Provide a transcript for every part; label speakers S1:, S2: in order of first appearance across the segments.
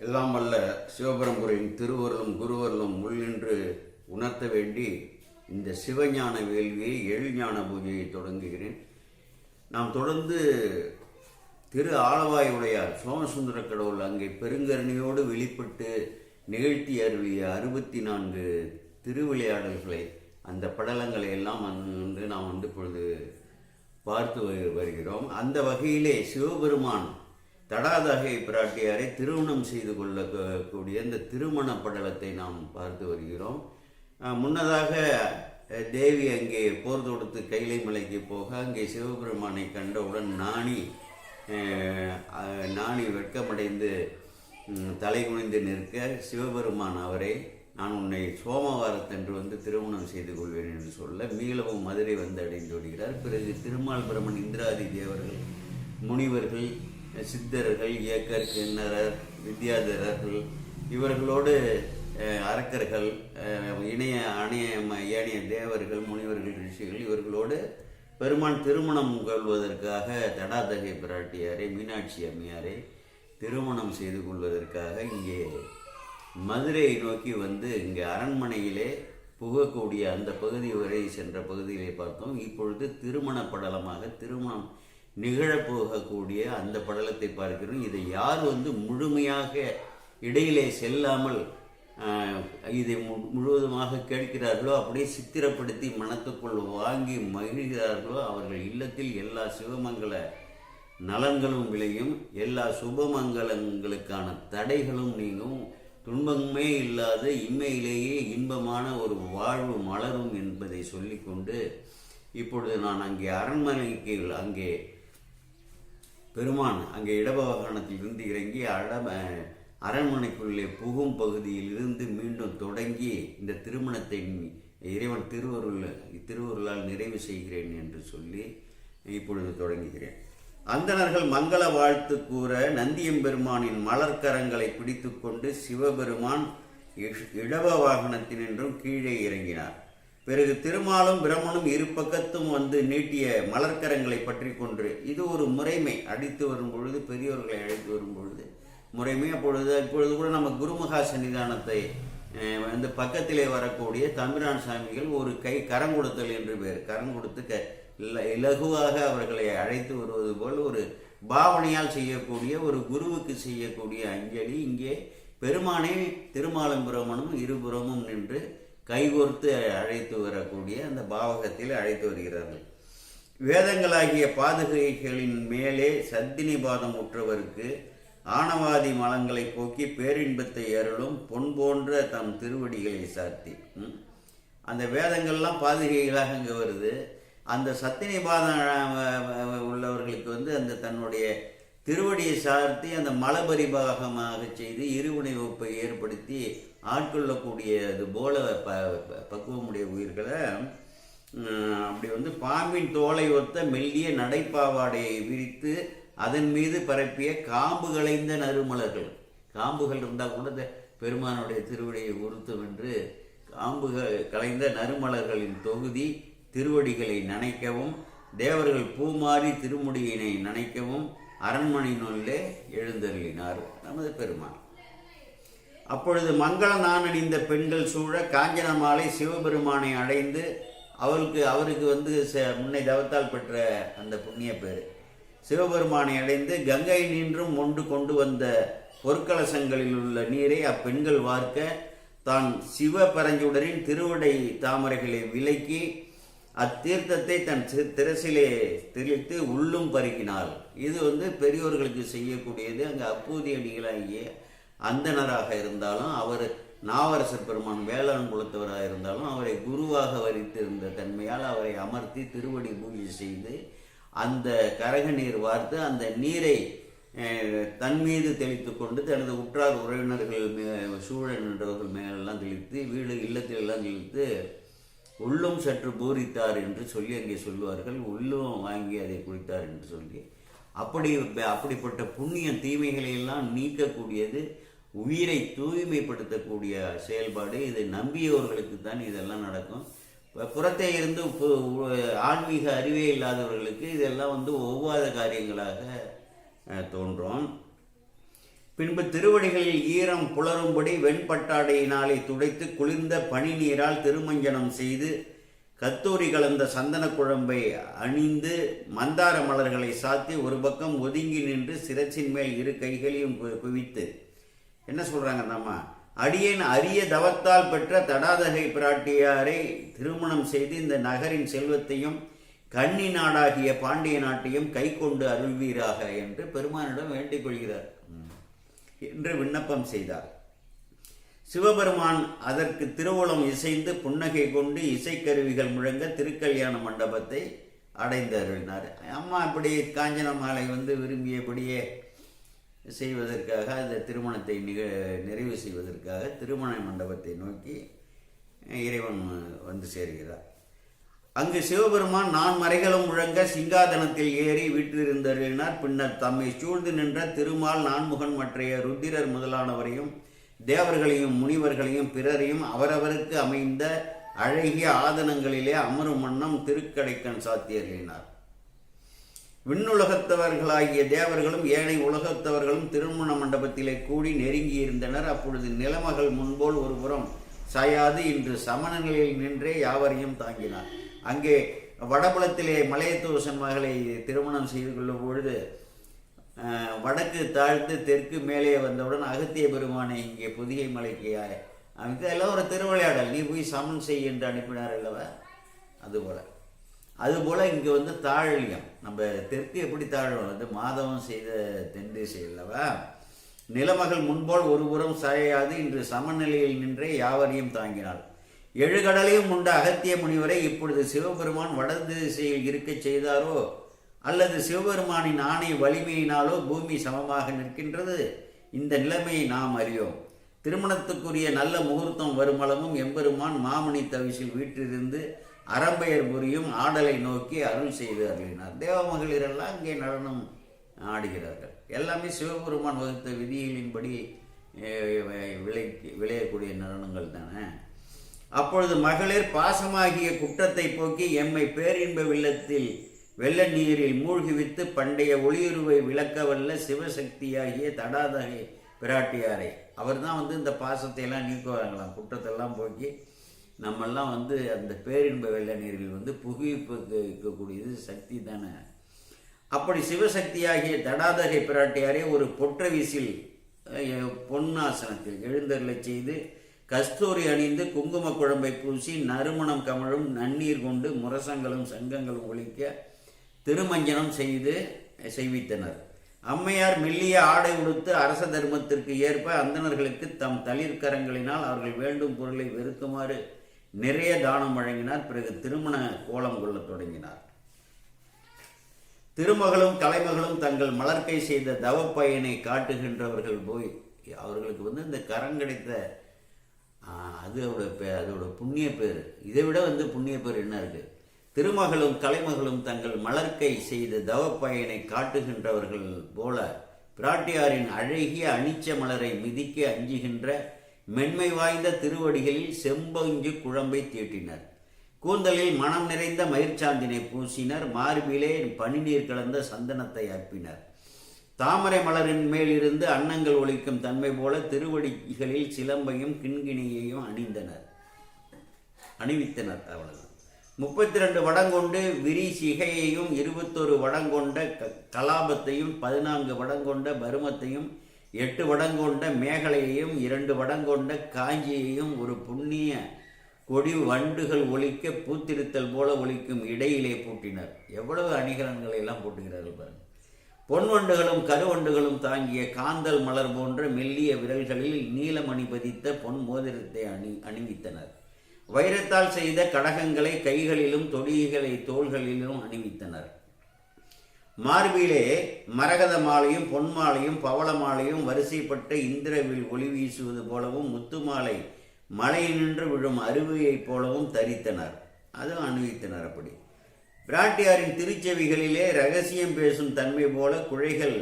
S1: எல்லாம் வல்ல சிவபரம்புரையின் திருவருளும் குருவருளும் உள்நின்று உணர்த்த வேண்டி இந்த சிவஞான வேள்வியை எழுஞான பூஜையை தொடங்குகிறேன். நாம் தொடர்ந்து திரு ஆளவாய் உடையார் சோமசுந்தர கடவுள் அங்கே பெருங்கருணையோடு வெளிப்பட்டு நிகழ்த்தி அருளிய அறுபத்தி நான்கு திருவிளையாடல்களை அந்த படலங்களை எல்லாம் வந்து நாம் வந்து இப்பொழுது பார்த்து வரு- வருகிறோம். அந்த வகையிலே சிவபெருமான் தடாதகை பிராட்டியாரை திருமணம் செய்து கொள்ளக்கூடிய அந்த இந்த திருமண படலத்தை நாம் பார்த்து வருகிறோம். முன்னதாக தேவி அங்கே போர் தொடுத்து கைலை மலைக்கு போக அங்கே சிவபெருமானை கண்டவுடன் நாணி நாணி வெட்கமடைந்து தலை குனிந்து நிற்க சிவபெருமான் அவரை நான் உன்னை சோமவாரத்தன்று வந்து திருமணம் செய்து கொள்வேன் என்று சொல்ல மீளவும் மதுரை வந்து அடைந்து விடுகிறார் பிறகு திருமால் பிரமன் இந்திராதி தேவர்கள் முனிவர்கள் சித்தர்கள் இயக்கர் கிண்ணறர் வித்யாதரர்கள் இவர்களோடு அரக்கர்கள் இணைய அணைய ம- ஏனைய தேவர்கள் முனிவர்கள் ரிஷிகள் இவர்களோடு பெருமான் திருமணம் கொள்வதற்காக தடாதகை பிராட்டியாரை மீனாட்சி அம்மையாரை திருமணம் செய்து கொள்வதற்காக இங்கே மதுரையை நோக்கி வந்து இங்கே அரண்மனையிலே புகக்கூடிய அந்த பகுதி வரை சென்ற பகுதியிலே பார்த்தோம். இப்பொழுது திருமண படலமாக திருமணம் நிகழப்போகக்கூடிய அந்த படலத்தை பார்க்கிறோம். இதை யார் வந்து முழுமையாக இடையிலே செல்லாமல் இதை மு- முழுவதுமாக கேட்கிறார்களோ அப்படியே சித்திரப்படுத்தி மனத்துக்குள் வாங்கி மகிழ்கிறார்களோ அவர்கள் இல்லத்தில் எல்லா சிவமங்கள நலன்களும் விளையும். எல்லா சுபமங்கலங்களுக்கான தடைகளும் நீங்கும். துன்பமே இல்லாத இம்மையிலேயே இன்பமான ஒரு வாழ்வு மலரும் என்பதை சொல்லிக்கொண்டு இப்பொழுது நான் அங்கே அரண்மனைக்கு அங்கே பெருமான் அங்கே இடபவாகனத்திலிருந்து இறங்கி அடம அரண்மனைக்குள்ளே புகும் பகுதியில் இருந்து மீண்டும் தொடங்கி இந்த திருமணத்தை இறைவன் திருவருள் திருவருளால் நிறைவு செய்கிறேன் என்று சொல்லி இப்பொழுது தொடங்குகிறேன். அந்தணர்கள் மங்கள வாழ்த்து கூற நந்தியம்பெருமானின் மலர்க்கரங்களை பிடித்துக்கொண்டு சிவபெருமான் இஷ்- இடப வாகனத்தினின்றும் கீழே இறங்கினார். பிறகு திருமாலும் பிரம்மனும் இரு பக்கத்தும் வந்து நீட்டிய மலர்க்கரங்களை பற்றி கொண்டு இது ஒரு முறைமை அடித்து வரும் பொழுது பெரியோர்களை அழைத்து வரும் பொழுது. முறைமை அப்பொழுது இப்பொழுது கூட நம்ம குருமகா சன்னிதானத்தை வந்து பக்கத்திலே வரக்கூடிய தம்பிரான் சாமிகள் ஒரு கை கரம் கொடுத்தல் என்று பேர் கரம் கொடுத்து க இலகுவாக அவர்களை அழைத்து வருவது போல் ஒரு பாவனையால் செய்யக்கூடிய ஒரு குருவுக்கு செய்யக்கூடிய அஞ்சலி இங்கே பெருமானே திருமாலம்புரமனும் இருபுறமும் நின்று கைகோர்த்து அழைத்து வரக்கூடிய அந்த பாவகத்தில் அழைத்து வருகிறார்கள். வேதங்களாகிய பாதுகைகளின் மேலே சத்தினி பாதம் உற்றவருக்கு ஆணவாதி மலங்களை போக்கி பேரின்பத்தை அருளும் பொன் போன்ற தம் திருவடிகளை சாத்தி. அந்த வேதங்கள்லாம் பாதுகைகளாக இங்கே வருது. அந்த சத்தினி பாதம் உள்ளவர்களுக்கு வந்து அந்த தன்னுடைய திருவடியை சார்த்தி அந்த மலபரிபாகமாக செய்து இருவினை ஒப்பை ஏற்படுத்தி ஆட்கொள்ளக்கூடிய அது போல ப ப- பக்குவமுடைய உயிர்களை அப்படி வந்து பாம்பின் தோலை ஒத்த மெல்லிய நடைப்பாவாடையை விரித்து அதன் மீது பரப்பிய காம்பு களைந்த நறுமலர்கள். காம்புகள் இருந்தால் கூட இந்த பெருமானுடைய திருவடியை உறுத்தும் என்று காம்புகள் களைந்த நறுமலர்களின் தொகுதி திருவடிகளை நனைக்கவும் தேவர்கள் பூமாறி திருமுடியினை நனைக்கவும் அரண்மனை நூலிலே எழுந்தருளினார் நமது பெருமான். அப்பொழுது மங்கள நான் அணிந்த பெண்கள் சூழ காஞ்சன மாலை சிவபெருமானை அடைந்து அவருக்கு அவருக்கு வந்து ச- முன்னை தவத்தால் பெற்ற அந்த புண்ணிய பேர் சிவபெருமானை அடைந்து கங்கை நின்றும் ஒன்று கொண்டு வந்த பொற்கலசங்களில் உள்ள நீரை அப்பெண்கள் வார்க்க தான் சிவ பரஞ்சுடரின் திருவடை தாமரைகளை விலக்கி அத்தீர்த்தத்தை தன் சி- திரசிலே தெளித்து உள்ளும் பருகினாள். இது வந்து பெரியோர்களுக்கு செய்யக்கூடியது. அங்கே அப்பூதிய அடிகளாகிய அந்தணராக இருந்தாலும் அவர் நாவரசர் பெருமான் வேளாண் குலத்தவராக இருந்தாலும் அவரை குருவாக வரித்திருந்த தன்மையால் அவரை அமர்த்தி திருவடி பூஜை செய்து அந்த கரக நீர் வார்த்து அந்த நீரை தன் மீது தெளித்து கொண்டு தனது உற்றார் உறவினர்கள் மே சூழல் நின்றவர்கள் மேலெல்லாம் தெளித்து வீடு இல்லத்திலெல்லாம் தெளித்து உள்ளும் சற்று பூரித்தார் என்று சொல்லி அங்கே சொல்லுவார்கள் உள்ளும் வாங்கி அதை குடித்தார் என்று சொல்லி. அப்படி அப்படிப்பட்ட புண்ணிய தீமைகளை எல்லாம் நீக்கக்கூடியது உயிரை தூய்மைப்படுத்தக்கூடிய செயல்பாடு. இதை நம்பியவர்களுக்கு தான் இதெல்லாம் நடக்கும். புறத்தே இருந்து ஆன்மீக அறிவே இல்லாதவர்களுக்கு இதெல்லாம் வந்து ஒவ்வாத காரியங்களாக தோன்றும். பின்பு திருவடிகளில் ஈரம் புலரும்படி வெண்பட்டாடையினாலே துடைத்து குளிர்ந்த பனி நீரால் திருமஞ்சனம் செய்து கத்தூரி கலந்த சந்தன குழம்பை அணிந்து மந்தார மலர்களை சாத்தி ஒரு பக்கம் ஒதுங்கி நின்று சிரச்சின் மேல் இரு கைகளையும் குவித்து. என்ன சொல்றாங்க நம்ம அடியேன் அரிய தவத்தால் பெற்ற தடாதகை பிராட்டியாரை திருமணம் செய்து இந்த நகரின் செல்வத்தையும் கன்னி நாடாகிய பாண்டிய நாட்டையும் கை கொண்டு அருள்வீராக என்று பெருமானிடம் வேண்டிக் கொள்கிறார். என்று விண்ணப்பம் செய்தார். சிவபெருமான் அதற்கு திருவுளம் இசைந்து புன்னகை கொண்டு இசைக்கருவிகள் முழங்க திருக்கல்யாண மண்டபத்தை அடைந்தருளினார். அம்மா இப்படி காஞ்சன மாலை வந்து விரும்பியபடியே செய்வதற்காக அந்த திருமணத்தை நிக நிறைவு செய்வதற்காக திருமண மண்டபத்தை நோக்கி இறைவன் வந்து சேர்கிறார். அங்கு சிவபெருமான் நான் மறைகளும் முழங்க சிங்காதனத்தில் ஏறி வீற்றிருந்தருளினார். பின்னர் தம்மை சூழ்ந்து நின்ற திருமால் நான்முகன் மற்றைய ருத்திரர் முதலானவரையும் தேவர்களையும் முனிவர்களையும் பிறரையும் அவரவருக்கு அமைந்த அழகிய ஆதனங்களிலே அமரும் வண்ணம் திருக்கடைக்கண் சாத்தியர்களினார். விண்ணுலகத்தவர்களாகிய தேவர்களும் ஏனை உலகத்தவர்களும் திருமண மண்டபத்திலே கூடி நெருங்கியிருந்தனர். அப்பொழுது நிலமகள் முன்போல் ஒருபுறம் சாயாது. இன்று சமணங்களில் நின்றே யாவரையும் தாங்கினார். அங்கே வடபுலத்திலே மலையத்தூசன் மகளை திருமணம் செய்து கொள்ளும் பொழுது வடக்கு தாழ்த்து தெற்கு மேலே வந்தவுடன் அகத்திய பெருமானை இங்கே புதிய மலைக்கு அமைத்து எல்லாம் ஒரு திருவிளையாடல். நீ போய் சமன் செய் என்று அனுப்பினார் அல்லவா? அதுபோல். அதுபோல் இங்கே வந்து தாழியம். நம்ம தெற்கு எப்படி தாழ்வோம் அது மாதவம் செய்த தென் திசை அல்லவா? நிலமகள் முன்போல் ஒருபுறம் சாயாது இன்று சமநிலையில் நின்றே யாவரையும் தாங்கினாள். எழுகடலையும் உண்ட அகத்திய முனிவரை இப்பொழுது சிவபெருமான் வடது திசையில் இருக்கச் செய்தாரோ அல்லது சிவபெருமானின் ஆணை வலிமையினாலோ பூமி சமமாக நிற்கின்றது? இந்த நிலைமையை நாம் அறியோம் திருமணத்துக்குரிய நல்ல முகூர்த்தம் வருமளவும் எம்பெருமான் மாமணி தவிசில் வீட்டிலிருந்து அறம்பெயர் புரியும் ஆடலை நோக்கி அருள் செய்து அருளினார். தேவமகளிரெல்லாம் இங்கே நடனம் ஆடுகிறார்கள். எல்லாமே சிவபெருமான் வகுத்த விதிகளின்படி விளை விளையக்கூடிய நடனங்கள் தானே? அப்பொழுது மகளிர் பாசமாகிய குற்றத்தை போக்கி எம்மை பேரின்ப வெள்ளத்தில் வெள்ள நீரில் மூழ்கிவித்து பண்டைய ஒளியுருவை விளக்கவல்ல சிவசக்தியாகிய தடாதகை பிராட்டியாரை. அவர் தான் வந்து இந்த பாசத்தை எல்லாம் நீக்குவாங்களாம். குற்றத்தெல்லாம் போக்கி நம்மெல்லாம் வந்து அந்த பேரின்ப வெள்ள நீரில் வந்து புகுவிக்கக்கூடியது சக்தி தானே. அப்படி சிவசக்தியாகிய தடாதகை பிராட்டியாரை ஒரு பொற்ற வீசில் பொன்னாசனத்தில் எழுந்தருளை செய்து கஸ்தூரி அணிந்து குங்கும குழம்பை பூசி நறுமணம் கமழும் நன்னீர் கொண்டு முரசங்களும் சங்கங்களும் ஒழிக்க திருமஞ்சனம் செய்து செய்வித்தனர். அம்மையார் மெல்லிய ஆடை உடுத்து அரச தர்மத்திற்கு ஏற்ப அந்தணர்களுக்கு தம் தளிர்கரங்களினால் அவர்கள் வேண்டும் பொருளை வெறுக்குமாறு நிறைய தானம் வழங்கினார். பிறகு திருமண கோலம் கொள்ளத் தொடங்கினார். திருமகளும் கலைமகளும் தங்கள் மலர்க்கை செய்த தவப்பயனை காட்டுகின்றவர்கள் போய் அவர்களுக்கு வந்து இந்த கரம் கிடைத்த அது அதோட பே அதோட புண்ணிய பேர். இதை விட வந்து புண்ணிய பேர் என்ன இருக்கு? திருமகளும் கலைமகளும் தங்கள் மலர்க்கை செய்த தவ பயனை காட்டுகின்றவர்கள் போல பிராட்டியாரின் அழகிய அனிச்ச மலரை மிதிக்க அஞ்சுகின்ற மென்மை வாய்ந்த திருவடிகளில் செம்பஞ்சு குழம்பை தீட்டினர். கூந்தலில் மனம் நிறைந்த மயிர்ச்சாந்தினை பூசினர். மார்பிலே பனிநீர் கலந்த சந்தனத்தை அற்பினர் தாமரை மலரின் மேலிருந்து அன்னங்கள் ஒழிக்கும் தன்மை போல திருவடிகளில் சிலம்பையும் கிண்கிணியையும் அணிந்தனர். அணிவித்தனர் அவ்வளவு முப்பத்தி ரெண்டு வடங்கொண்டு விரி சிகையையும் இருபத்தொரு வடங்கொண்ட க- கலாபத்தையும் பதினான்கு வடங்கொண்ட பருமத்தையும் எட்டு வடங்கொண்ட மேகலையையும் இரண்டு வடங்கொண்ட காஞ்சியையும் ஒரு புண்ணிய கொடி வண்டுகள் ஒழிக்க பூத்திருத்தல் போல ஒலிக்கும் இடையிலே பூட்டினர். எவ்வளவு அணிகலன்களை எல்லாம் பூட்டுகிறார்கள் பாருங்கள் பொன்வண்டுகளும் கருவண்டுகளும் தாங்கிய காந்தல் மலர் போன்ற மெல்லிய விரல்களில் நீலமணி பதித்த பொன் மோதிரத்தை அணி அணிவித்தனர். வைரத்தால் செய்த கடகங்களை கைகளிலும் தொடிகளை தோள்களிலும் அணிவித்தனர். மார்பிலே மரகத மாலையும் பொன் மாலையும் பவள மாலையும் வரிசைப்பட்ட இந்திரவில் ஒளி வீசுவது போலவும் முத்து மாலை மலையினின்று விழும் அருவியைப் போலவும் தரித்தனர். அதுவும் அணிவித்தனர் அப்படி. பிராட்டியாரின் திருச்செவிகளிலே ரகசியம் பேசும் தன்மை போல குழைகள்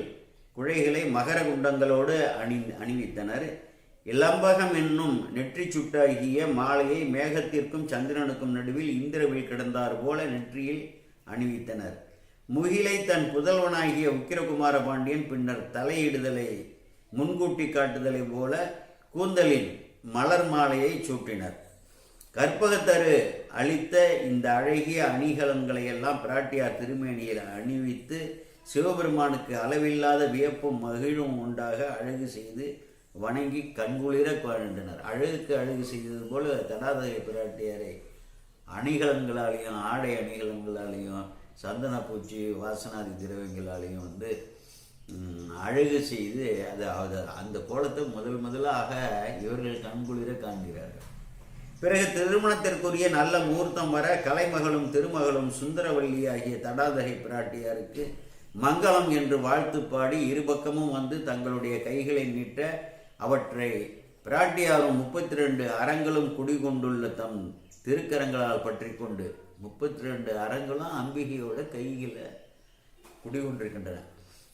S1: குழைகளை மகர குண்டங்களோடு அணி அணிவித்தனர். இளம்பகம் என்னும் நெற்றி சுட்டாகிய மாலையை மேகத்திற்கும் சந்திரனுக்கும் நடுவில் இந்திரவில் கிடந்தார் போல நெற்றியில் அணிவித்தனர். முகிலை தன் புதல்வனாகிய உக்கிரகுமார பாண்டியன் பின்னர் தலையிடுதலை முன்கூட்டி காட்டுதலை போல கூந்தலின் மலர் மாலையை சூட்டினர். கற்பகத்தரு அளித்த இந்த அழகிய அணிகலன்களை எல்லாம் பிராட்டியார் திருமேனியில் அணிவித்து சிவபெருமானுக்கு அளவில்லாத வியப்பும் மகிழும் உண்டாக அழகு செய்து வணங்கி கண்குளிர வாழ்ந்தனர் அழகுக்கு அழகு செய்தது போல தடாதய பிராட்டியாரை அணிகலன்களாலேயும் ஆடை அணிகலன்களாலேயும் சந்தன பூச்சி வாசனாதி திரவியங்களாலேயும் வந்து அழகு செய்து அது அந்த கோலத்தை முதல் முதலாக இவர்கள் கண்குளிர காண்கிறார்கள். பிறகு திருமணத்திற்குரிய நல்ல முகூர்த்தம் வர கலைமகளும் திருமகளும் சுந்தரவல்லி ஆகிய தடாதகை பிராட்டியாருக்கு மங்களம் என்று வாழ்த்து பாடி இருபக்கமும் வந்து தங்களுடைய கைகளை நீட்ட அவற்றை பிராட்டியாரும் முப்பத்தி ரெண்டு அறங்களும் குடிகொண்டுள்ள தம் திருக்கரங்களால் பற்றி கொண்டு முப்பத்தி ரெண்டு அறங்களும் அம்பிகையோட கைகளை குடிகொண்டிருக்கின்றன.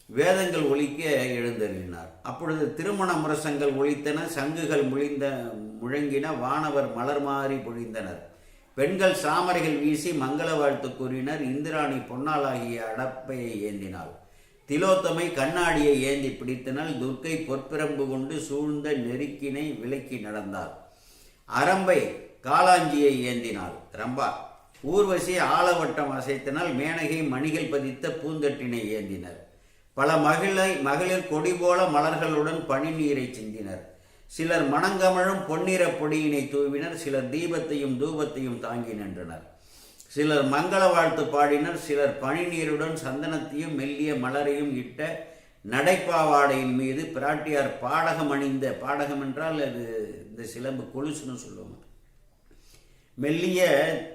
S1: வேதங்கள் ஒழிக்க எழுந்தருளினார் அப்பொழுது திருமண முரசங்கள் ஒழித்தன சங்குகள் முழிந்த முழங்கின வானவர் மலர் மாறி பொழிந்தனர். பெண்கள் சாமரைகள் வீசி மங்கள வாழ்த்து கூறினர். இந்திராணி பொன்னாளாகிய அடப்பையை ஏந்தினாள். திலோத்தமை கண்ணாடியை ஏந்தி பிடித்தனால் துர்க்கை பொற்பிரம்பு கொண்டு சூழ்ந்த நெருக்கினை விலக்கி நடந்தாள். அரம்பை காலாஞ்சியை ஏந்தினாள். ரம்பா ஊர்வசி ஆலவட்டம் அசைத்தனால் மேனகை மணிகள் பதித்த பூந்தட்டினை ஏந்தினர். பல மகிழை மகளிர் கொடி போல மலர்களுடன் பனிநீரை சிந்தினர். சிலர் மணங்கமழும் பொன்னிற பொடியினை தூவினர் சிலர் தீபத்தையும் தூபத்தையும் தாங்கி நின்றனர். சிலர் மங்கள வாழ்த்து பாடினர் சிலர் பனிநீருடன் சந்தனத்தையும் மெல்லிய மலரையும் இட்ட நடைப்பாவாடையின் மீது பிராட்டியார் பாடகம் அணிந்த பாடகம் என்றால் அது இந்த சிலம்பு கொலுசுன்னு சொல்லுவாங்க. மெல்லிய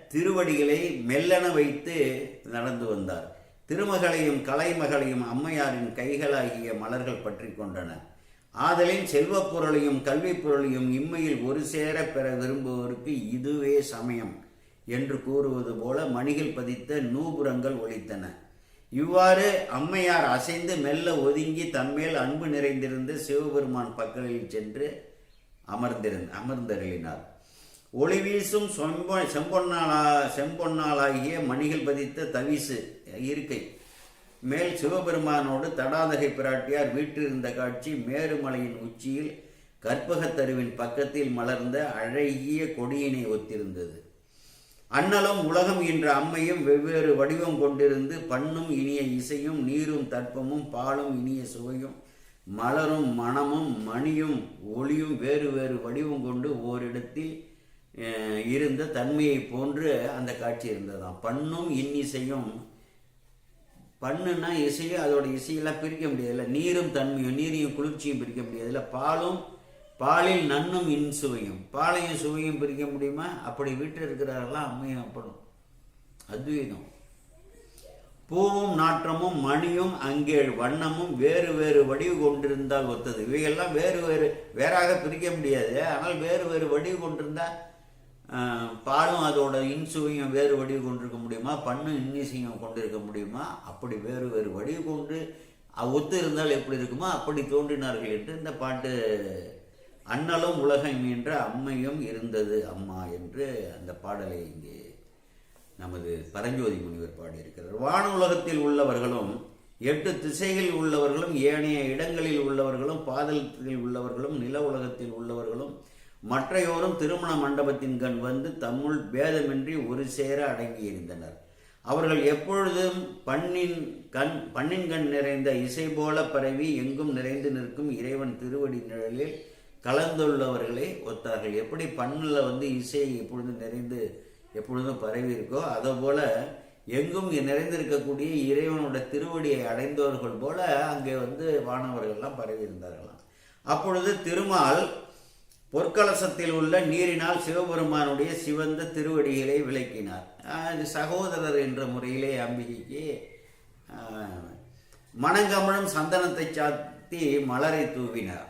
S1: திருவடிகளை மெல்லென வைத்து நடந்து வந்தார். திருமகளையும் கலைமகளையும் அம்மையாரின் கைகளாகிய மலர்கள் பற்றி கொண்டன ஆதலின் செல்வப் பொருளையும் கல்விப் பொருளையும் இம்மையில் ஒரு சேர பெற விரும்புவோருக்கு இதுவே சமயம் என்று கூறுவது போல மணிகள் பதித்த நூபுரங்கள் ஒழித்தன இவ்வாறு அம்மையார் அசைந்து மெல்ல ஒதுங்கி தன்மேல் அன்பு நிறைந்திருந்த சிவபெருமான் பக்கலில் சென்று அமர்ந்திருந்த அமர்ந்தருளினார். ஒளி வீசும் செம்பொன்னாளா செம்பொன்னாளாகிய மணிகள் பதித்த தவிசு இருக்கை மேல் சிவபெருமானோடு தடாதகை பிராட்டியார் வீற்றிருந்த காட்சி மேருமலையின் உச்சியில் கற்பகத்தருவின் பக்கத்தில் மலர்ந்த அழகிய கொடியினை ஒத்திருந்தது. அண்ணலும் உலகம் என்ற அம்மையும் வெவ்வேறு வடிவம் கொண்டிருந்து பண்ணும் இனிய இசையும் நீரும் தட்பமும் பாலும் இனிய சுவையும் மலரும் மணமும் மணியும் ஒளியும் வேறு வேறு வடிவம் கொண்டு ஓரிடத்தில் இருந்த தன்மையை போன்று அந்த காட்சி இருந்ததாம். பண்ணும் இன்னிசையும் பண்ணுன்னா இசையை அதோட இசையெல்லாம் பிரிக்க முடியாதுல்ல. நீரும் தன்மையும் நீரையும் குளிர்ச்சியும் பிரிக்க முடியாதுல்ல. பாலும் பாலில் நன்னும் இன் சுவையும் பாலையும் சுவையும் பிரிக்க முடியுமா? அப்படி வீட்டில் இருக்கிறாரெல்லாம் அம்மையும் அப்படும் அத்வைதம். பூவும் நாற்றமும் மணியும் அங்கே வண்ணமும் வேறு வேறு வடிவு கொண்டிருந்தால் ஒத்தது. இவையெல்லாம் வேறு வேறு வேறாக பிரிக்க முடியாது. ஆனால் வேறு வேறு வடிவு கொண்டிருந்தால் பாலும் அதோட இன்சுவையும் வேறு வடிவு கொண்டிருக்க முடியுமா? பண்ணும் இன்னிசையும் கொண்டிருக்க முடியுமா? அப்படி வேறு வேறு வடிவு கொண்டு ஒத்து இருந்தால் எப்படி இருக்குமோ அப்படி தோன்றினார்கள் என்று இந்த பாட்டு அண்ணலும் உலகம் என்ற அம்மையும் இருந்தது அம்மா என்று அந்த பாடலை இங்கே நமது பரஞ்சோதி முனிவர் பாடியிருக்கிறார். வான உலகத்தில் உள்ளவர்களும் எட்டு திசைகளில் உள்ளவர்களும் ஏனைய இடங்களில் உள்ளவர்களும் பாதலத்தில் உள்ளவர்களும் நில உலகத்தில் உள்ளவர்களும் மற்றையோரும் திருமண மண்டபத்தின் கண் வந்து தம்முள் பேதமின்றி ஒரு சேர அடங்கியிருந்தனர் அவர்கள் எப்பொழுதும் பண்ணின் கண் பண்ணின் கண் நிறைந்த இசை போல பரவி எங்கும் நிறைந்து நிற்கும் இறைவன் திருவடி நிழலில் கலந்துள்ளவர்களை ஒத்தார்கள். எப்படி பண்ணில் வந்து இசை எப்பொழுதும் நிறைந்து எப்பொழுதும் பரவி இருக்கோ அதை போல எங்கும் நிறைந்திருக்கக்கூடிய இறைவனோட திருவடியை அடைந்தவர்கள் போல அங்கே வந்து வானவர்கள்லாம் பரவி இருந்தார்களாம். அப்பொழுது திருமால் பொற்கலசத்தில் உள்ள நீரினால் சிவபெருமானுடைய சிவந்த திருவடிகளை விளக்கினார். அது இது சகோதரர் என்ற முறையிலே அம்பிகைக்கு ஆஹ், மணங்கமழும் சந்தனத்தை சாத்தி மலரை தூவினார்.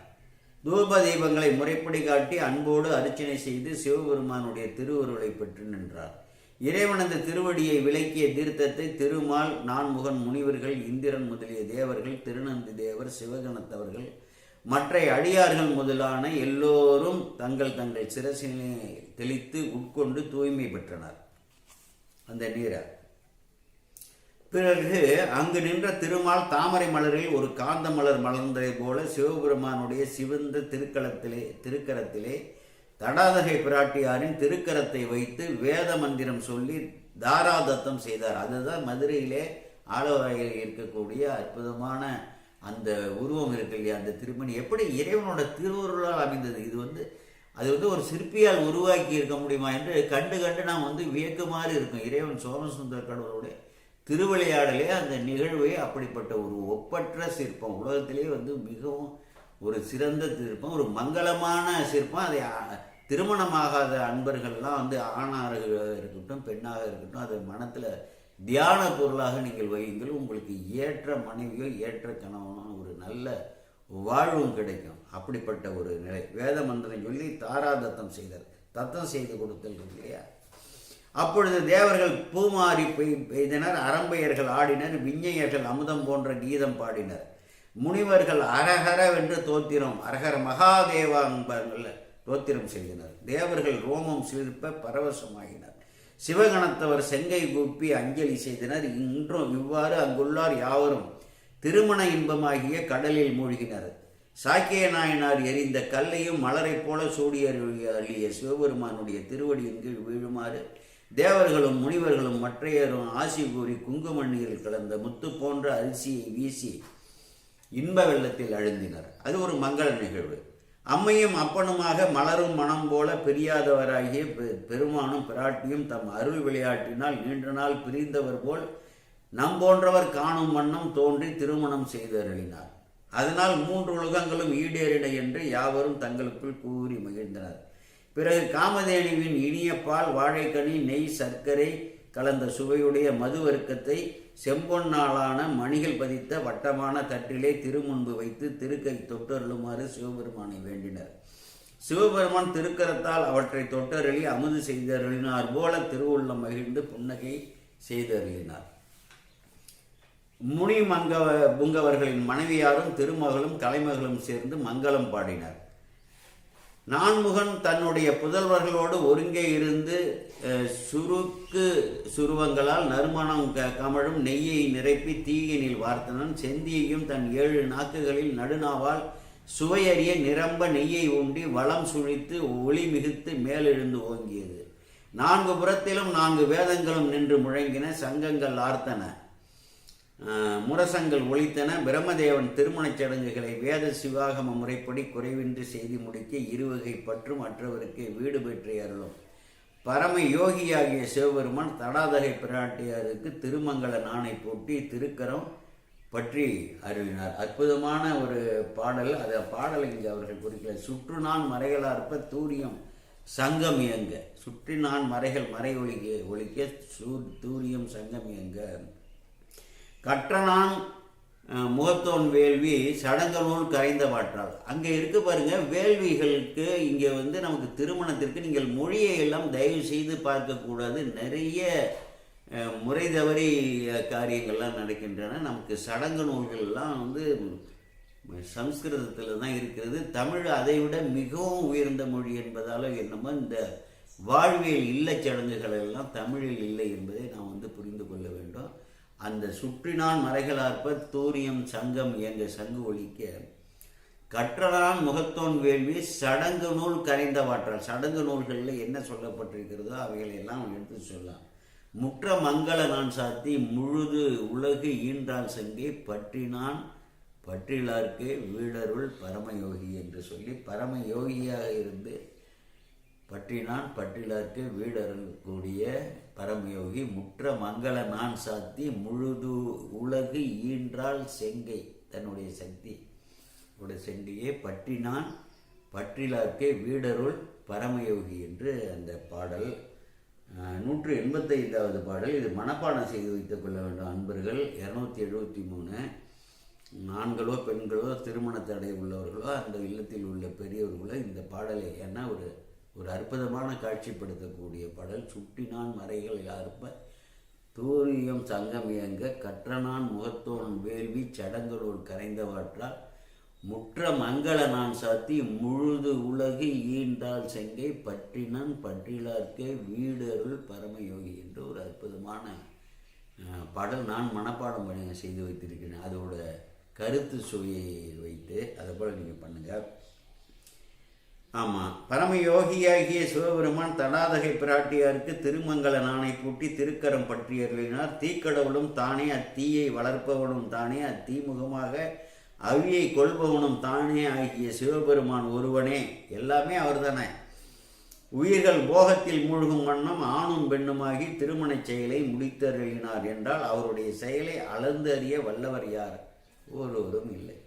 S1: தூப தீபங்களை முறைப்படி காட்டி அன்போடு அர்ச்சனை செய்து சிவபெருமானுடைய திருவருளை பெற்று நின்றார். இறைவனது திருவடியை விளக்கிய தீர்த்தத்தை திருமால் நான்முகன் முனிவர்கள் இந்திரன் முதலிய தேவர்கள் திருநந்தி தேவர் சிவகணத்தவர்கள் மற்ற அடியார்கள் முதலான எல்லோரும் தங்கள் தங்கள் சிரசினை தெளித்து உட்கொண்டு தூய்மை பெற்றனர். அந்த நீரை. பிறகு அங்கு நின்ற திருமால் தாமரை மலரில் ஒரு காந்த மலர் மலர்ந்ததை போல சிவபெருமானுடைய சிவந்த திருக்களத்திலே திருக்கரத்திலே தடாதகை பிராட்டியாரின் திருக்கரத்தை வைத்து வேத மந்திரம் சொல்லி தாராதத்தம் செய்தார். அதுதான் மதுரையிலே ஆலவாயில் இருக்கக்கூடிய அற்புதமான அந்த உருவம் இருக்கு இல்லையா? அந்த திருமணி எப்படி இறைவனோட திருவுருளால் அமைந்தது? இது வந்து அது வந்து ஒரு சிற்பியால் உருவாக்கி இருக்க முடியுமா என்று கண்டு கண்டு நாம் வந்து வியக்குமாறு இருக்கும். இறைவன் சோமசுந்தர கடவுளுடைய திருவிளையாடலே அந்த நிகழ்வை அப்படிப்பட்ட ஒரு ஒப்பற்ற சிற்பம். உலகத்திலே வந்து மிகவும் ஒரு சிறந்த சிற்பம் ஒரு மங்களமான சிற்பம். அதை திருமணமாகாத அன்பர்கள்லாம் வந்து ஆணாக இருக்கட்டும் பெண்ணாக இருக்கட்டும் அதை மனத்தில் தியான பொருளாக நீங்கள் வையுங்கள். உங்களுக்கு ஏற்ற மனைவியோ ஏற்ற கணவனோ ஒரு நல்ல வாழ்வும் கிடைக்கும். அப்படிப்பட்ட ஒரு நிலை. வேத மந்திரம் சொல்லி தாராதத்தம் செய்தார் தத்தம் செய்து கொடுத்தல் இல்லையா? அப்பொழுது தேவர்கள் பூமாரி பெய்தனர். அரம்பையர்கள் ஆடினர். விஞ்ஞையர்கள் அமுதம் போன்ற கீதம் பாடினர். முனிவர்கள் அரஹரவென்று தோத்திரம் அரஹர என்பார்கள் தோத்திரம் செய்தனர். தேவர்கள் ரோமம் சிலிர்ப்ப பரவசமாகினர் சிவகணத்தவர் செங்கை கூப்பி அஞ்சலி செய்தனர். இன்றும் இவ்வாறு அங்குள்ளார் யாவரும் திருமண இன்பமாகிய கடலில் மூழ்கினர். சாக்கிய நாயனார் எரிந்த கல்லையும் மலரைப் போல சூடி அருளிய அருளிய சிவபெருமானுடைய திருவடியின் கீழ் வீழுமாறு தேவர்களும் முனிவர்களும் மற்றையரும் ஆசி கூறி குங்கும நீரில் கலந்த முத்து போன்ற அரிசியை வீசி இன்ப வெள்ளத்தில் அழுந்தினர். அது ஒரு மங்கள நிகழ்வு. அம்மையும் அப்பனுமாக மலரும் மனம் போல பிரியாதவராகிய பெ- பெருமானும் பிராட்டியும் தம் அருள் விளையாட்டினால் நீண்ட நாள் பிரிந்தவர் போல் நம் போன்றவர் காணும் வண்ணம் தோன்றி திருமணம் செய்தருளினார். அதனால் மூன்று உலகங்களும் ஈடேறின என்று யாவரும் தங்களுக்குள் கூறி மகிழ்ந்தனர். பிறகு காமதேனுவின் இனிய பால் வாழைக்கனி நெய் சர்க்கரை கலந்த சுவையுடைய மதுவர்க்கத்தை செம்பொன்னாலான மணிகள் பதித்த வட்டமான தட்டிலே திருமுன்பு வைத்து திருக்கை தொட்டருளுமாறு சிவபெருமானை வேண்டினர். சிவபெருமான் திருக்கரத்தால் அவற்றை தொட்டருளி அமுது செய்தருளினார் போல திருவுள்ளம் மகிழ்ந்து புன்னகை செய்தருளினார். முனி மங்க புங்கவர்களின் மனைவியாரும் திருமகளும் கலைமகளும் சேர்ந்து மங்களம் பாடினர். நான்முகன் தன்னுடைய புதல்வர்களோடு ஒருங்கே இருந்து சுருக்கு சுருவங்களால் நறுமணம் க- கமழும் நெய்யை நிரப்பி தீயினில் வார்த்தனன் செந்தியையும் தன் ஏழு நாக்குகளில் நடுநாவால் சுவையறிய நிரம்ப நெய்யை ஊண்டி வளம் சுழித்து ஒளி மிகுத்து மேலெழுந்து ஓங்கியது. நான்கு புறத்திலும் நான்கு வேதங்களும் நின்று முழங்கின சங்கங்கள் ஆர்த்தன. முரசங்கள் ஒழித்தன. பிரம்மதேவன் திருமணச் சடங்குகளை வேத சிவாகம முறைப்படி குறைவின்றி செய்து முடிக்க இருவகை பற்றும் மற்றவருக்கு வீடு பெற்று அருளும். பரம யோகியாகிய சிவபெருமான் தடாதகை பிராட்டியாருக்கு திருமங்கல நாணை போட்டி திருக்கரம் பற்றி அருளினார். அற்புதமான ஒரு பாடல். அது பாடல் இங்கே அவர்கள் குறிக்கல. சுற்று நான் மறைகளார்ப்ப தூரியம் சங்கம் இயங்க. சுற்றி நான் மறைகள் மறை ஒழிக்க ஒழிக்க சூ தூரியம் சங்கம் இயங்க. கற்றனான் முகத்தோன் வேள்வி சடங்கநூல் கரைந்த வாற்றால் அங்கே இருக்கு பாருங்க வேள்விகளுக்கு இங்கே வந்து நமக்கு திருமணத்திற்கு நீங்கள் மொழியை எல்லாம் தயவு செய்து பார்க்கக்கூடாது நிறைய முறை தவறி காரியங்கள்லாம் நடக்கின்றன. நமக்கு சடங்கு நூல்கள்லாம் வந்து சம்ஸ்கிருதத்தில் தான் இருக்கிறது. தமிழ் அதை விட மிகவும் உயர்ந்த மொழி என்பதால் என்னமோ இந்த வாழ்வியல் இல்லச் சடங்குகள் எல்லாம் தமிழில் இல்லை என்பதை நாம் வந்து புரிந்து அந்த சுற்றினான் மறைகளார்ப்ப தூரியம் சங்கம் எங்க சங்கு ஒழிக்க கற்றலான் முகத்தோன் வேள்வி சடங்கு நூல் கரைந்த வாற்றல். சடங்கு நூல்களில் என்ன சொல்லப்பட்டிருக்கிறதோ அவைகளை எல்லாம் எடுத்து சொல்லலாம். முற்ற மங்கள நான் சாத்தி முழுது உலகு ஈன்றால் செங்கே பற்றினான் பற்றிலார்க்கே வீடருள் பரமயோகி என்று சொல்லி பரமயோகியாக இருந்து பற்றினான் பற்றிலார்க்கு வீடருளக்கூடிய பரமயோகி முற்ற மங்கள நான் சாத்தி முழுது உலகு ஈன்றால் செங்கை. தன்னுடைய சக்தி உடைய செண்டியே பற்றினான் பற்றிலாக்கே வீடருள் பரமயோகி என்று அந்த பாடல் நூற்று எண்பத்தைந்தாவது பாடல். இது மனப்பாடம் செய்து வைத்துக் கொள்ள வேண்டும் அன்பர்கள். இரநூத்தி எழுபத்தி மூணு. ஆண்களோ பெண்களோ திருமண தடை உள்ளவர்களோ அந்த இல்லத்தில் உள்ள பெரியவர்களோ இந்த பாடலை ஏன்னா ஒரு ஒரு அற்புதமான காட்சிப்படுத்தக்கூடிய பாடல் சுட்டினான் மறைகள் யாருப்ப? தூரியம் சங்கம் இயங்க கற்றனான் முகத்தோன் வேள்வி சடங்குளோடு கரைந்தவாற்றால் முற்ற மங்கள நான் சாத்தி முழுது உலகு ஈண்டால் செங்கை பற்றினன் பற்றிலார்க்கே வீடருள் பரமயோகி என்று ஒரு அற்புதமான பாடல் நான் மனப்பாடம் பண்ணி செய்து வைத்திருக்கிறேன். அதோட கருத்து சுவையை வைத்து அதை போல் நீங்கள் பண்ணுங்கள் ஆமாம் பரமயோகியாகிய சிவபெருமான் தடாதகை பிராட்டியாருக்கு திருமங்கல நாணை பூட்டி திருக்கரம் பற்றியருளினார். தீக்கடவுளும் தானே அத்தீயை வளர்ப்பவனும் தானே அத்தீமுகமாக அவியை கொள்பவனும் தானே ஆகிய சிவபெருமான் ஒருவனே. எல்லாமே அவர்தானே. உயிர்கள் போகத்தில் மூழ்கும் வண்ணம் ஆணும் பெண்ணுமாகி திருமணச் செயலை முடித்தருளினார் என்றால் அவருடைய செயலை அளந்து அறிய வல்லவர் யார்? ஒருவரும் இல்லை.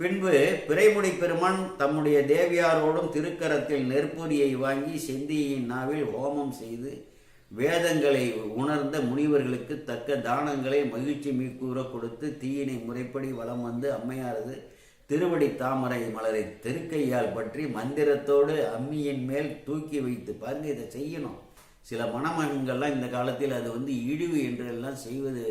S1: பின்பு பிறைமுடி பெருமான் தம்முடைய தேவியாரோடும் திருக்கரத்தில் நெற்பொறியை வாங்கி செந்தியின் நாவில் ஹோமம் செய்து வேதங்களை உணர்ந்த முனிவர்களுக்கு தக்க தானங்களை மகிழ்ச்சி மீக்கூற கொடுத்து தீயினை முறைப்படி வலம் வந்து அம்மையாரது திருவடி தாமரை மலரை தெருக்கையால் பற்றி மந்திரத்தோடு அம்மியின் மேல் தூக்கி வைத்து பாருங்க இதை செய்யணும். சில மணமகன்கள்லாம் இந்த காலத்தில் அது வந்து இழிவு என்று எல்லாம் செய்வது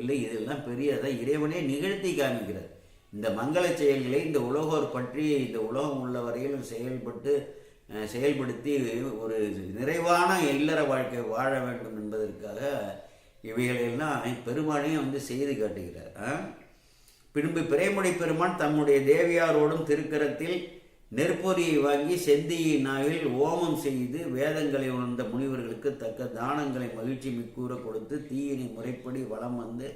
S1: இல்லை. இதெல்லாம் பெரியதை இறைவனே நிகழ்த்தி காமிக்கிறார் இந்த மங்கள செயல்களை இந்த உலகோர் பற்றி இந்த உலகம் உள்ள வரையிலும் செயல்பட்டு செயல்படுத்தி ஒரு நிறைவான இல்லற வாழ்க்கை வாழ வேண்டும் என்பதற்காக இவைகளெல்லாம் பெருமானையும் வந்து செய்து காட்டுகிறார். பின்பு பிரேமுடை பெருமான் தம்முடைய தேவியாரோடும் திருக்கரத்தில் நெற்பொறியை வாங்கி செந்தியின் நாவில் ஓமம் செய்து வேதங்களை உணர்ந்த முனிவர்களுக்கு தக்க தானங்களை மகிழ்ச்சி மிக்கூற கொடுத்து தீயினை முறைப்படி வளம் வந்து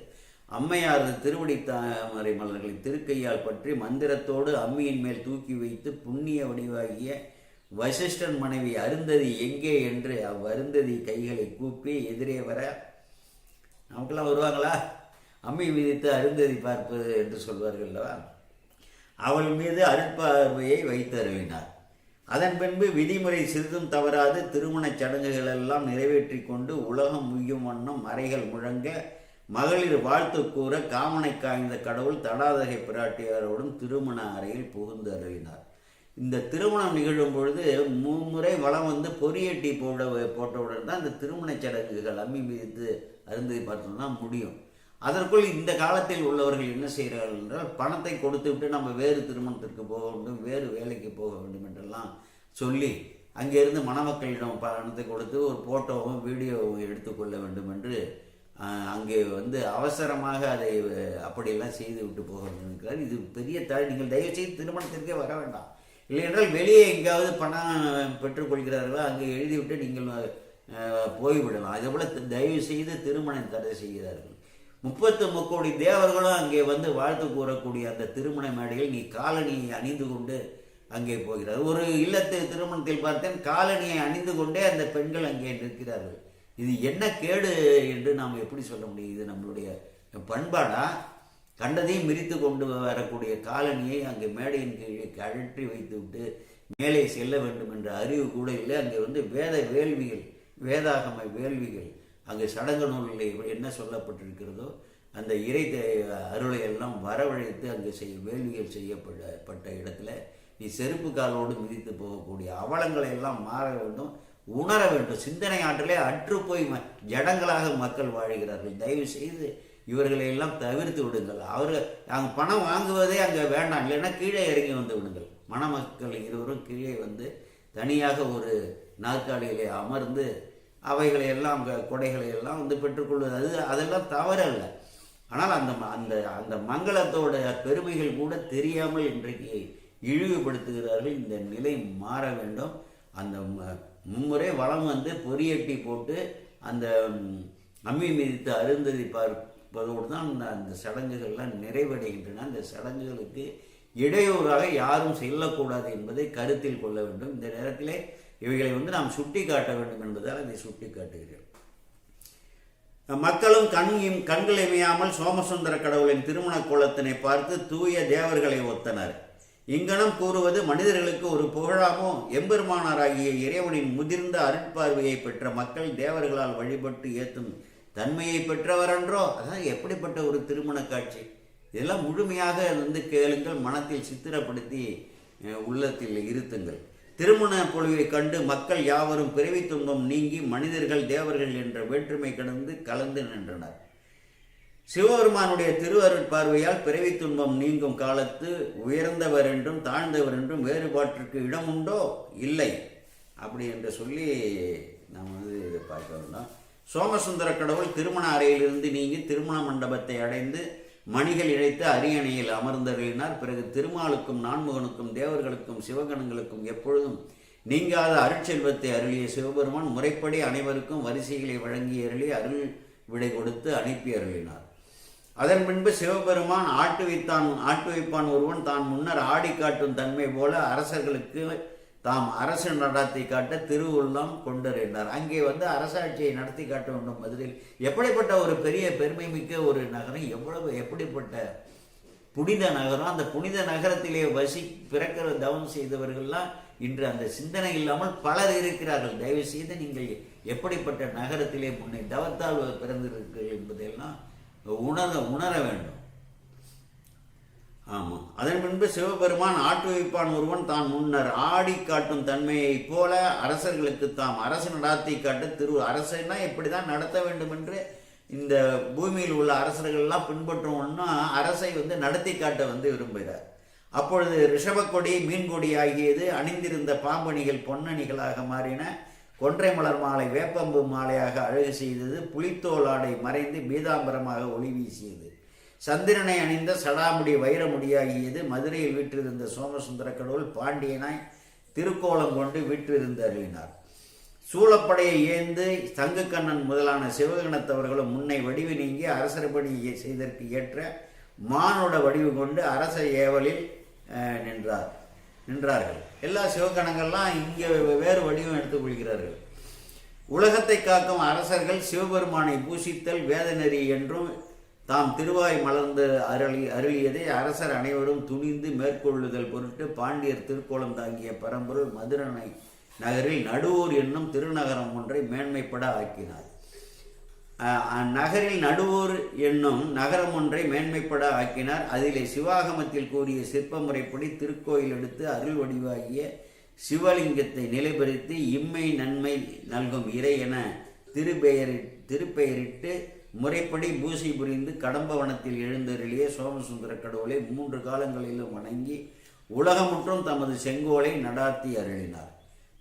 S1: அம்மையாரது திருவடி தாமரை மலர்களை திருக்கையால் பற்றி மந்திரத்தோடு அம்மியின் மேல் தூக்கி வைத்து புண்ணிய வடிவாகிய வசிஷ்டன் மனைவி அருந்ததி எங்கே என்று அவ்வருந்ததி கைகளை கூப்பி எதிரே வர நமக்கெல்லாம் வருவாங்களா? அம்மி விதித்து அருந்ததி பார்ப்பது என்று சொல்வார்கள்லவா அவள் மீது அருட்பார்வையை வைத்து அருவினார் அதன் பின்பு விதிமுறை சிறிதும் தவறாது திருமணச் சடங்குகளெல்லாம் நிறைவேற்றி கொண்டு உலகம் முய்யும் வண்ணம் மறைகள் முழங்க மகளிர் வாழ்த்து கூற காமனை காய்ந்த கடவுள் தடாதகை பிராட்டியாரோடும் திருமண அறையில் புகுந்து அருளினார். இந்த திருமணம் நிகழும் பொழுது மும்முறை வளம் வந்து பொரியட்டி போட போட்டவுடன் தான் இந்த திருமணச் சடங்குகள் அம்மி மீது அருந்தி பார்த்தோம்னா முடியும். அதற்குள் இந்த காலத்தில் உள்ளவர்கள் என்ன செய்கிறார்கள் என்றால் பணத்தை கொடுத்து விட்டு நம்ம வேறு திருமணத்திற்கு போக வேண்டும் வேறு வேலைக்கு போக வேண்டும் என்றெல்லாம் சொல்லி அங்கிருந்து மணமக்களிடம் பணத்தை கொடுத்து ஒரு ஃபோட்டோவும் வீடியோவும் எடுத்துக்கொள்ள வேண்டும் என்று அங்கே வந்து அவசரமாக அதை அப்படியெல்லாம் செய்து விட்டு போக வேண்டும் இது பெரிய தாய் நீங்கள் தயவுசெய்து திருமணத்திற்கே வர வேண்டாம். இல்லை என்றால் வெளியே எங்கேயாவது பணம் பெற்றுக்கொள்கிறார்களோ அங்கே எழுதிவிட்டு நீங்கள் போய்விடலாம். அதே போல் தயவு செய்து திருமணம் தடை செய்கிறார்கள். முப்பத்து முக்கோடி தேவர்களும் அங்கே வந்து வாழ்த்து கூறக்கூடிய அந்த திருமண மேடையில் நீ காலணியை அணிந்து கொண்டு அங்கே போகிறார். ஒரு இல்லத்து திருமணத்தில் பார்த்தேன் காலணியை அணிந்து கொண்டே அந்த பெண்கள் அங்கே நிற்கிறார்கள். இது என்ன கேடு என்று நாம் எப்படி சொல்ல முடியும்? இது நம்மளுடைய பண்பாடா? கண்டதையும் மிரித்து கொண்டு வரக்கூடிய காலனியை அங்கே மேடையின் கீழே கழற்றி வைத்துவிட்டு மேலே செல்ல வேண்டும் என்ற அறிவு கூட இல்லை. அங்கே வந்து வேத வேள்விகள் வேதாகம வேள்விகள் அங்கே சடங்கு நூலில் என்ன சொல்லப்பட்டிருக்கிறதோ அந்த இறை அருளை எல்லாம் வரவழைத்து அங்கே செய்ய வேள்விகள் செய்யப்பட்ட பட்ட இடத்துல நீ செருப்பு காலோடு மிதித்து போகக்கூடிய அவலங்களை எல்லாம் மாற வேண்டும். உணர வேண்டும். சிந்தனை ஆற்றலே அற்று போய் ம- ஜடங்களாக மக்கள் வாழ்கிறார்கள். தயவு செய்து இவர்களை எல்லாம் தவிர்த்து விடுங்கள். அவர்கள் அங்கே பணம் வாங்குவதே அங்கே வேண்டாம். இல்லைன்னா கீழே இறங்கி வந்து விடுங்கள். மணமக்கள் இருவரும் கீழே வந்து தனியாக ஒரு நாற்காலியிலே அமர்ந்து அவைகளை எல்லாம் அங்கே கொடைகளை எல்லாம் வந்து பெற்றுக்கொள்வது. அது அதெல்லாம் தவறல்ல. ஆனால் அந்த ம- அந்த அந்த மங்களத்தோட பெருமைகள் கூட தெரியாமல் இன்றைக்கு இழிவுபடுத்துகிறார்கள். இந்த நிலை மாற வேண்டும். அந்த ம- மும்முறை வளம் வந்து பொரியட்டி போட்டு அந்த அம்மி மிதித்து அருந்ததி பார்ப்பதோடு தான் அந்த அந்த சடங்குகள்லாம் நிறைவடைகின்றன. அந்த சடங்குகளுக்கு இடையூறாக யாரும் செல்லக்கூடாது என்பதை கருத்தில் கொள்ள வேண்டும். இந்த நேரத்திலே இவைகளை வந்து நாம் சுட்டி காட்ட வேண்டும் என்பதால் அதை சுட்டி காட்டுகிறேன் மக்களும் கண் இம்- கண்கள் இமையாமல் சோமசுந்தர கடவுளின் திருமண கோலத்தினை பார்த்து தூய தேவர்களை ஒத்தனர். இங்கனம் கூறுவது மனிதர்களுக்கு ஒரு புகழாமோ? எம்பெருமானாராகிய இறைவனின் முதிர்ந்த அருட்பார்வையை பெற்ற மக்கள் தேவர்களால் வழிபட்டு ஏத்தும் தன்மையை பெற்றவரன்றோ? அதான் எப்படிப்பட்ட ஒரு திருமண காட்சி. இதெல்லாம் முழுமையாக வந்து கேளுங்கள் மனத்தில் சித்திரப்படுத்தி உள்ளத்தில் இருத்துங்கள். திருமண பொழிவை கண்டு மக்கள் யாவரும் பிறவி துன்பம் நீங்கி மனிதர்கள் தேவர்கள் என்ற வேற்றுமை கடந்து கலந்து நின்றனர். சிவபெருமானுடைய திருவருட்பார்வையால் பிறவி துன்பம் நீங்கும் காலத்து உயர்ந்தவர் என்றும் தாழ்ந்தவர் என்றும் வேறுபாட்டிற்கு இடம் உண்டோ? இல்லை. அப்படி என்று சொல்லி நாம் வந்து இதை பார்க்க வேண்டாம் சோமசுந்தர கடவுள் திருமண அறையிலிருந்து நீங்கி திருமண மண்டபத்தை அடைந்து மணிகள் இழைத்து அரியணையில் அமர்ந்தருளினார். பிறகு திருமாலுக்கும் நான்முகனுக்கும் தேவர்களுக்கும் சிவகணங்களுக்கும் எப்பொழுதும் நீங்காத அருட்செல்வத்தை அருளிய சிவபெருமான் முறைப்படி அனைவருக்கும் வரிசைகளை வழங்கி அருளி அருள் விடை கொடுத்து அனுப்பி அருளினார். அதன் பின்பு சிவபெருமான் ஆட்டு வைத்தான் ஆட்டு வைப்பான் ஒருவன் தான் முன்னர் ஆடி காட்டும் தன்மை போல அரசர்களுக்கு தாம் அரசு நடத்தி காட்ட திருவுள்ளம் கொண்டிருந்தார். அங்கே வந்து அரசாட்சியை நடத்தி காட்ட வேண்டும் மதுரையில். எப்படிப்பட்ட ஒரு பெரிய பெருமை மிக்க ஒரு நகரம் எவ்வளவு எப்படிப்பட்ட புனித நகரம் அந்த புனித நகரத்திலே வசி பிறக்கிற தவம் செய்தவர்கள்லாம் இன்று அந்த சிந்தனை இல்லாமல் பலர் இருக்கிறார்கள். தயவு செய்து நீங்கள் எப்படிப்பட்ட நகரத்திலே முன்னே தவத்தால் பிறந்திருக்கிறீர்கள் என்பதையெல்லாம் உணர உணர வேண்டும். ஆமாம் அதன் பின்பு சிவபெருமான் ஆட்டு வைப்பான் ஒருவன் தான் முன்னர் ஆடி காட்டும் தன்மையைப் போல அரசர்களுக்கு தாம் அரசு நடாத்தி காட்ட திரு அரசன்னா இப்படி தான் நடத்த வேண்டும் என்று இந்த பூமியில் உள்ள அரசர்கள்லாம் பின்பற்றணும்னா அரசை வந்து நடத்தி காட்ட வந்து விரும்புகிறார். அப்பொழுது ரிஷபக்கொடி மீன்கொடி ஆகியது அணிந்திருந்த பாம்பணிகள் பொன்னணிகளாக மாறின. கொன்றை மலர் மாலை வேப்பம்பு மாலையாக அழகு செய்தது புலித்தோல் ஆடை மறைந்து பீதாம்பரமாக ஒளி வீசியது. சந்திரனை அணிந்த சடாமுடி வைரமுடியாகியது மதுரையில் வீற்றிருந்த சோமசுந்தர கடவுள் பாண்டியனாய் திருக்கோலம் கொண்டு வீற்றிருந்த அருளினார். சூளப்படையை ஏந்து தங்குக்கண்ணன் முதலான சிவகணத்தவர்களும் முன்னை வடிவு நீங்கி அரசர் செய்தற்கு ஏற்ற மானுட வடிவு கொண்டு அரச ஏவலில் நின்றார் நின்றார்கள். எல்லா சிவகணங்கள்லாம் இங்கே வேறு வடிவம் எடுத்துக் கொள்கிறார்கள். உலகத்தை காக்கும் அரசர்கள் சிவபெருமானை பூசித்தல் வேதநெறி என்றும் தாம் திருவாய் மலர்ந்து அருளி அருளியதை அரசர் அனைவரும் துணிந்து மேற்கொள்ளுதல் பொருட்டு பாண்டியர் திருக்கோலம் தாங்கிய பரம்பொருள் மதுரனை நகரில் நடுவூர் என்னும் திருநகரம் ஒன்றை மேன்மைப்பட ஆக்கினார். அந்நகரில் நடுவோர் என்னும் நகரம் ஒன்றை மேன்மைப்பட ஆக்கினார். அதிலே சிவாகமத்தில் கூறிய சிற்ப முறைப்படி திருக்கோயில் எடுத்து அருள் வடிவாகிய சிவலிங்கத்தை நிலைபெறுத்தி இம்மை நன்மை நல்கும் இறை என திருப்பெயரி திருப்பெயரிட்டு முறைப்படி பூசை புரிந்து கடம்பவனத்தில் எழுந்தருளிய சோமசுந்தர கடவுளை மூன்று காலங்களிலும் வணங்கி உலகமுற்றும் தமது செங்கோலை நடாத்தி அருளினார்.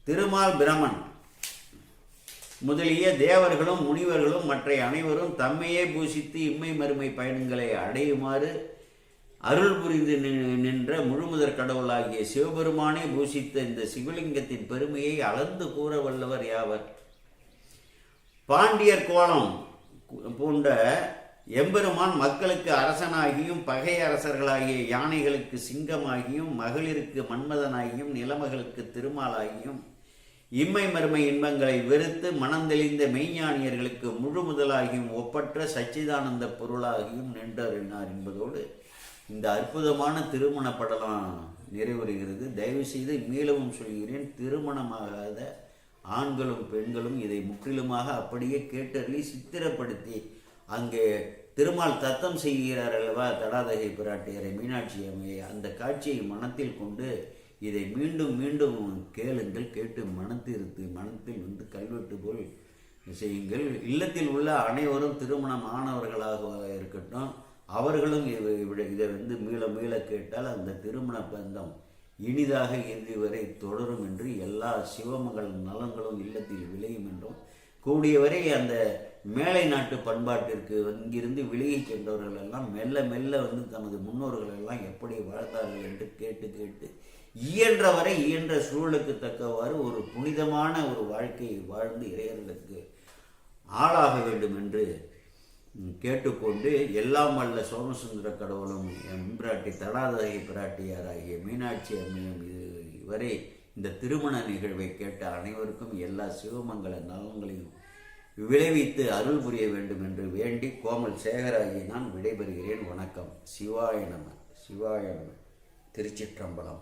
S1: திருமால் பிரமன் முதலிய தேவர்களும் முனிவர்களும் மற்ற அனைவரும் தம்மையே பூசித்து இம்மை மறுமை பயணங்களை அடையுமாறு அருள் புரிந்து நின்- நின்ற முழுமுதற் கடவுளாகிய சிவபெருமானை பூசித்த இந்த சிவலிங்கத்தின் பெருமையை அளந்து கூற வல்லவர் யாவர்? பாண்டியர் கோலம் பூண்ட எம்பெருமான் மக்களுக்கு அரசனாகியும் பகை அரசர்களாகிய யானைகளுக்கு சிங்கமாகியும் மகளிருக்கு மன்மதனாகியும் நிலமகளுக்கு திருமாலாகியும் இம்மை மறுமை இன்பங்களை வெறுத்து மனந்தெளிந்த மெய்ஞானியர்களுக்கு முழு முதலாகியும் ஒப்பற்ற சச்சிதானந்த பொருளாகியும் நின்றறினார் என்பதோடு இந்த அற்புதமான திருமண படலம் நிறைவுறுகிறது. தயவு செய்து மீளவும் சொல்கிறேன் திருமணமாகாத ஆண்களும் பெண்களும் இதை முற்றிலுமாக அப்படியே கேட்டறி சித்திரப்படுத்தி அங்கே திருமால் தத்தம் செய்கிறார் அல்லவா தடாதகை பிராட்டியரை மீனாட்சி அம்மையை அந்த காட்சியை மனத்தில் கொண்டு இதை மீண்டும் மீண்டும் கேளுங்கள் கேட்டு மனத்திருத்து மனத்தில் வந்து கல்வெட்டு போல் செய்யுங்கள் இல்லத்தில் உள்ள அனைவரும் திருமணம் ஆனவர்களாக இருக்கட்டும் அவர்களும் இதை வந்து மீள மீள கேட்டால் அந்த திருமண பந்தம் இனிதாக இறுதி வரை தொடரும் என்று எல்லா சிவமகள் நலன்களும் இல்லத்தில் விளையும் என்றும் கூடியவரை அந்த மேலை நாட்டு பண்பாட்டிற்கு இங்கிருந்து விலகி சென்றவர்கள் எல்லாம் மெல்ல மெல்ல வந்து தமது முன்னோர்கள் எல்லாம் எப்படி வாழ்ந்தார்கள் என்று கேட்டு கேட்டு இயன்றவரை இயன்ற சூழலுக்கு தக்கவாறு ஒரு புனிதமான ஒரு வாழ்க்கையை வாழ்ந்து இறையர்களுக்கு ஆளாக வேண்டும் என்று கேட்டுக்கொண்டு எல்லாம் வல்ல சோமசுந்தர கடவுளும் எம்பிராட்டி தடாதகை பிராட்டியாராகிய மீனாட்சி அம்மையும் இது வரை இந்த திருமண நிகழ்வை கேட்ட அனைவருக்கும் எல்லா சிவமங்கல நலன்களையும் விளைவித்து அருள் புரிய வேண்டும் என்று வேண்டி கோமல் சேகராகி நான் விடைபெறுகிறேன். வணக்கம். சிவாய நம. சிவாய நம. திருச்சிற்றம்பலம்.